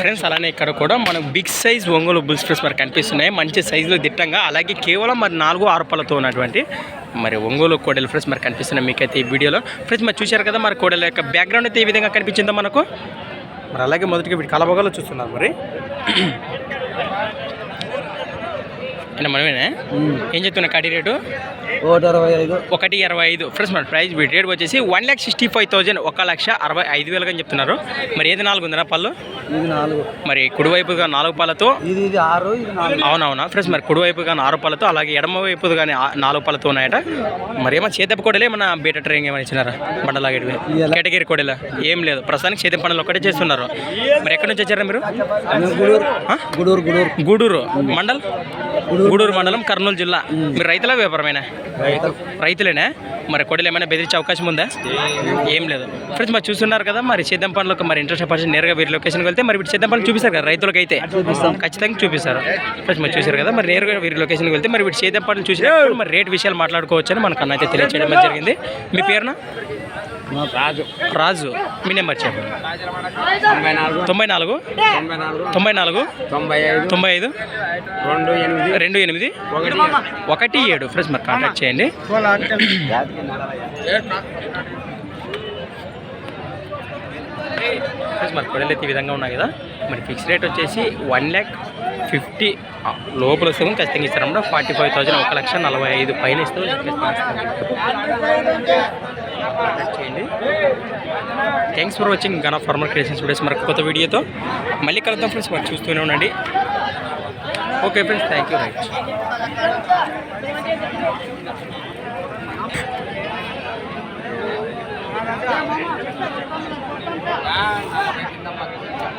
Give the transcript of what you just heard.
Friends అలానే ఇక్కడ కూడా మనకు big size Ongole bulls friends మరి కనిపిస్తున్నాయి. మంచి సైజులో దిట్టంగా అలాగే కేవలం మరి నాలుగు ఆరుపలతో ఉన్నటువంటి మరి ఒంగోలు కోడెలు ఫ్రెండ్స్ మరి కనిపిస్తున్నాయి మీకైతే ఈ వీడియోలో ఫ్రెండ్స్ మరి చూశారు కదా మరి కోడల యొక్క బ్యాక్గ్రౌండ్ అయితే ఈ విధంగా కనిపించిందో మనకు? మరి అలాగే మొదటిగా వీటి కలబొగలో చూస్తున్నారు మరి. అయినా మనమేనా? ఏం చెప్తున్నా కడి రేటు? ఒకటి అరవై ఐదు. ఒకటి ఇరవై ఐదు. ఫ్రెండ్స్ మన ప్రైస్ రేట్ వచ్చేసి one lakh sixty five thousand ఒక లక్ష అరవై ఐదు వేలుగా అని చెప్తున్నారు. మరి ఏది నాలుగు ఉందిరా పళ్ళు? ఇది నాలుగు. మరి కుడివైపుగా నాలుగు పాలతో ఇది ఇది ఆరు ఇది నాలుగు. అవునవునా? ఫ్రెండ్స్ మరి కుడివైపుగా ఆరు పాలతో అలాగే ఎడమ వైపు కానీ నాలుగు పాలతో ఉన్నాయట. మరి ఏమో చేతప్ప కోడలే ఏమన్నా బీట ట్రైనింగ్ ఏమైనా ఇచ్చినారా? బండలాగేటివి. కేటగిరీ కోడలా? ఏం లేదు. ప్రస్తుతానికి చేతి పనులు ఒకటే చేస్తున్నారు. మరి ఎక్కడి నుంచి వచ్చారా మీరు? గూడూరు గూడూరు. గూడూరు. మండల్? గూడూరు మండలం కర్నూలు జిల్లా. మీరు రైతుల వ్యాపారమేనా? రైతులేనా? మరి కొడలు ఏమైనా బెదిరించే అవకాశం ఉందా? ఏం లేదు. ఫ్రెండ్స్ మరి చూస్తున్నారు కదా మరి చేద్దాం పనులకు మరి ఇంట్రెస్ట్ పర్సన్ నేరుగా వీరి లొకేషన్కి వెళ్తే మరి వీటి చేద్దాం పనులు చూపిస్తారు కదా రైతులకు అయితే ఖచ్చితంగా చూపిస్తారు. ఫ్రెండ్స్ మరి చూసారు కదా మరి నేరుగా వీరి లొకేషన్కి వెళ్తే మరి వీటి చేద్దాం పనులు చూసినప్పుడు మరి రేట్ విషయాలు మాట్లాడుకోవచ్చు అని మనకు అన్న అయితే తెలియచేయడం జరిగింది. మీ పేరున? రాజు. రాజు. మీ నెంబర్ చెప్పండి. తొంభై నాలుగు. తొంభై నాలుగు. తొంభై ఐదు. రెండు ఎనిమిది. రెండు ఎనిమిది. ఒకటి ఏడు. ఫ్రెండ్స్ మరి కాంటాక్ట్ చేయండి. మరి కొడలు అయితే ఈ విధంగా ఉన్నాయి కదా. మరి ఫిక్స్ రేట్ వచ్చేసి వన్ ల్యాక్ ఫిఫ్టీ లోపల వస్తుంది. ఖచ్చితంగా ఇస్తారన్నమాట. ఫార్టీ ఫైవ్ థౌసండ్ ఒక లక్ష నలభై ఐదు పైన ఇస్తే చేయండి. Thanks for watching Gana formal farmer creations videos మరి కొత్త వీడియోతో మళ్ళీ కలుద్దాం ఫ్రెండ్స్ మరి చూస్తూనే ఉండండి. Okay friends thank you right Yeah.